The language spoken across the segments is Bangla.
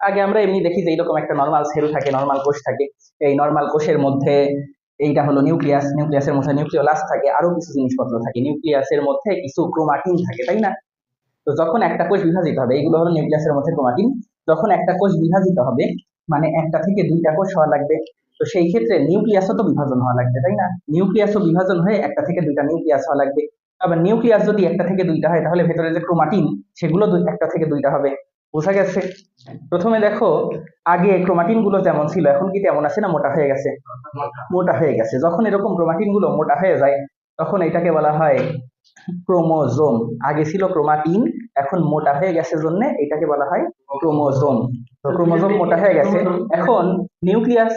আগে আমরা এমনি দেখি যে এইরকম একটা নর্মাল সেল থাকে নর্মাল কোষ থাকে। এই নর্মাল কোষের মধ্যে এইটা হলো নিউক্লিয়াস নিউক্লিয়াসের মধ্যে নিউক্লিওলাস থাকে, আরও কিছু জিনিসপত্র থাকে। নিউক্লিয়াসের মধ্যে কিছু ক্রোমাটিন থাকে, তাই না? তো যখন একটা কোষ বিভাজিত হবে, এইগুলো হলো নিউক্লিয়াসের মধ্যে ক্রোমাটিন যখন একটা কোষ বিভাজিত হবে মানে একটা থেকে দুইটা কোষ হওয়া লাগবে। তো সেই ক্ষেত্রে নিউক্লিয়াসও তো বিভাজন হওয়া লাগবে, তাই না? নিউক্লিয়াসও বিভাজন হয়ে একটা থেকে দুইটা নিউক্লিয়াস হওয়া লাগবে। আবার নিউক্লিয়াস যদি একটা থেকে দুইটা হয়, তাহলে ভেতরে যে ক্রোমাটিন সেগুলো একটা থেকে দুইটা হবে। বোঝা গেছে। প্রথমে দেখো, আগে ক্রোমাটিনগুলো যেমন ছিল, এখন কি তেমন আছে না মোটা হয়ে গেছে? মোটা হয়ে গেছে। যখন এরকম ক্রোমাটিনগুলো মোটা হয়ে যায়, তখন এটাকে বলা হয় ক্রোমোজোম। আগে ছিল ক্রোমাটিন, এখন মোটা হয়ে গেছে জন্য এটাকে বলা হয় ক্রোমোজোম। তো ক্রোমোজোম মোটা হয়ে গেছে। এখন নিউক্লিয়াস,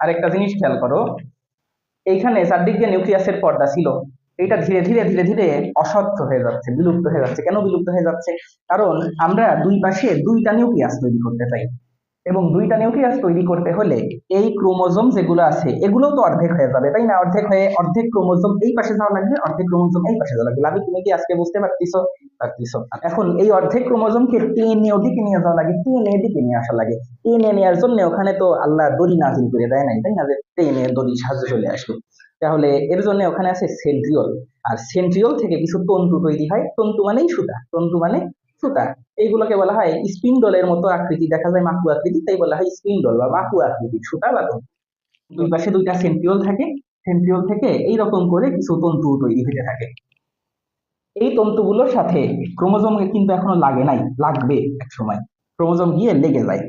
আরেকটা জিনিস খেয়াল করো। এইখানে চারদিক দিয়ে নিউক্লিয়াসের পর্দা ছিল। এটা ধীরে ধীরে ধীরে ধীরে অসত্য হয়ে যাচ্ছে, বিলুপ্ত হয়ে যাচ্ছে। কেন বিলুপ্ত হয়ে যাচ্ছে? কারণ আমরা দুই পাশে দুইটা নিউক্লিয়াস তৈরি করতে চাই। এবং দুইটা নিউক্লিয়াস তৈরি করতে হলে এই ক্রোমোজোম যেগুলো আছে, এগুলোও তো অর্ধেক হয়ে যাবে, তাই না? অর্ধেক হয়ে অর্ধেক ক্রোমোজোম এই পাশে যাওয়া লাগবে, অর্ধেক ক্রোমোজোম এই পাশে যাওয়া লাগবে। তুমি কি আজকে বুঝতে পারতিছো? পারতিছো। এখন এই অর্ধেক ক্রোমোজোমকে টেনে ওদিকে নিয়ে যাওয়া লাগে, টেনে এদিকে নিয়ে আসা লাগে। টেনে নেওয়ার জন্য ওখানে তো আল্লাহ দড়ি নাজিল করে দেয় নাই, তাই না? যে টেনে দড়ি সাহায্য চলে আসবে। তাহলে এর জন্য ওখানে আছে সেন্ট্রিওল। আর সেন্ট্রিওল থেকে কিছু তন্তু তৈরি হয়। তন্তু মানেই সুতা। তন্তু মানে সুতা। এইগুলোকে বলা হয় স্পিন্ডলের মতো আকৃতি। দেখা যায় মাকু আকৃতি, তাই বলা হয় স্পিন্ডল বা মাকু আকৃতি, সুতা বা তন্তু। দুই পাশে দুইটা সেন্ট্রিওল থাকে। সেন্ট্রিওল থেকে এইরকম করে কিছু তন্তু তৈরি হতে থাকে। এই তন্তুগুলোর সাথে ক্রোমোজোম কিন্তু এখনও লাগে নাই, লাগবে এক সময় ক্রোমোজোম গিয়ে লেগে যায়।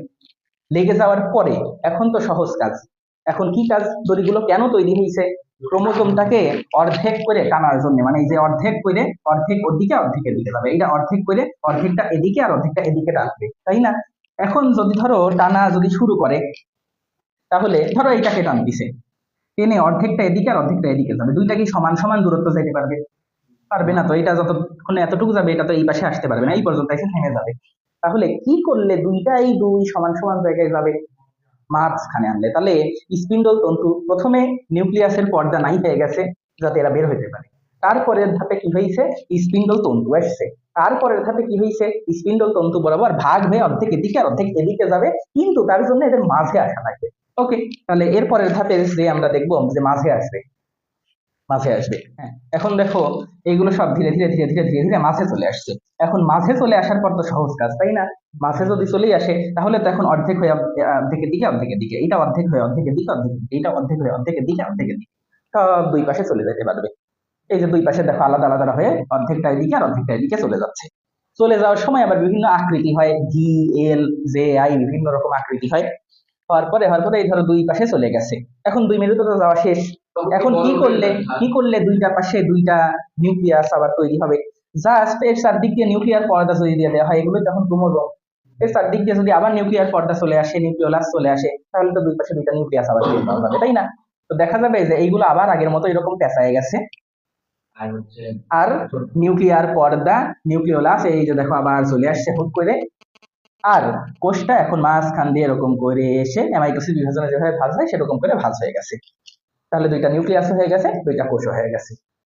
লেগে যাওয়ার পরে, এখন তো সহজ কাজ। এখন কি কাজ? দড়িগুলো কেন তৈরি হয়েছে ক্রোমোজোমটাকে অর্ধেক করে টানার জন্য মানে এই যে অর্ধেক করে অর্ধেক ওদিকে, অর্ধেক এদিকে যাবে। এটা অর্ধেক করে অর্ধেকটা এদিকে আর অর্ধেকটা এদিকে টানবে, তাই না? এখন যদি ধরো টানা যদি শুরু করে, তাহলে ধরো এইটাকে টানতিছে টেনে অর্ধেকটা এদিকে আর অর্ধেকটা এদিকে যাবে। দুইটা কি সমান সমান দূরত্ব যেতে পারবে। পারবে না তো, এটা যতক্ষণ এতটুকু যাবে, এটা তো এই পাশে আসতে পারবে না, এই পর্যন্ত এসে থেমে যাবে। তাহলে কি করলে দুইটাই দুই সমান সমান জায়গায় যাবে? মাঝখানে আনলে। তাহলে স্পিন্ডল তন্তু প্রথমে নিউক্লিয়াসের পর্দা নাই হয়ে গেছে, যাতে এরা বের হইতে পারে। তারপরের ধাপে কি হয়েছে স্পিন্ডল তন্তু আসছে। তারপরের ধাপে কি হয়েছে স্পিন্ডল তন্তু বরাবর ভাগ হয়ে অর্ধেক এদিকে আর অর্ধেক এদিকে যাবে, কিন্তু তার জন্য এদের মাঝে আসা লাগবে। ওকে তাহলে এরপরের ধাপে যে আমরা দেখব যে মাঝে আসবে মাঝে আসবে। হ্যাঁ এখন দেখো এইগুলো সব ধীরে ধীরে ধীরে ধীরে ধীরে ধীরে মাঝে চলে আসছে। এখন মাঝে চলে আসার পর তো সহজ কাজ, তাই না? মাঝে যদি চলেই আসে, তাহলে তো এখন অর্ধেক হয়ে অর্ধেকের দিকে অর্ধেকের দিকে এটা অর্ধেক হয়ে অর্ধেকের দিকে অর্ধেকের দিকে এটা অর্ধেক হয়ে অর্ধেকের দিকে অর্ধেকের দিকে। সব দুই পাশে চলে যেতে পারবে। এই যে দুই পাশে দেখো আলাদা আলাদা হয়ে অর্ধেকটা এদিকে আর অর্ধেকটা এদিকে চলে যাচ্ছে। চলে যাওয়ার সময় আবার বিভিন্ন আকৃতি হয় ভি এল জে আই বিভিন্ন রকম আকৃতি হয়। হওয়ার পরে হওয়ার পরে এই ধরো দুই পাশে চলে গেছে। এখন দুই মেরুতে তো যাওয়া শেষ। এখন কি করলে? কি করলে দুইটা পাশে দুইটা নিউক্লিয়াস আবার তৈরি হবে? জাস্ট এর চারদিক দিয়ে নিউক্লিয়ার পর্দা যদি দিয়ে দেওয়া হয় এগুলো তখন ক্রোমোজোম এর চারদিক দিয়ে যদি আবার নিউক্লিয়ার পর্দা চলে আসে নিউক্লিওলাস চলে আসে তাহলে তো দুই পাশে দুইটা নিউক্লিয়াস আবার তৈরি যাবে তাই না? তো দেখা যাবে যে এইগুলো আবার আগের মতো এরকম পেঁচায় গেছে। আর নিউক্লিয়ার পর্দা নিউক্লিওলাস এই যে দেখো আবার চলে আসছে হুট করে। আর কোষটা এখন মাঝখান দিয়ে এরকম করে এসে অ্যামাইটোসিস বিভাজনে যেভাবে ভাঁজ হয় সেরকম করে ভাঁজ হয়ে গেছে। তাহলে দুইটা নিউক্লিয়াস হয়ে গেছে দুইটা কোষও হয়ে গেছে।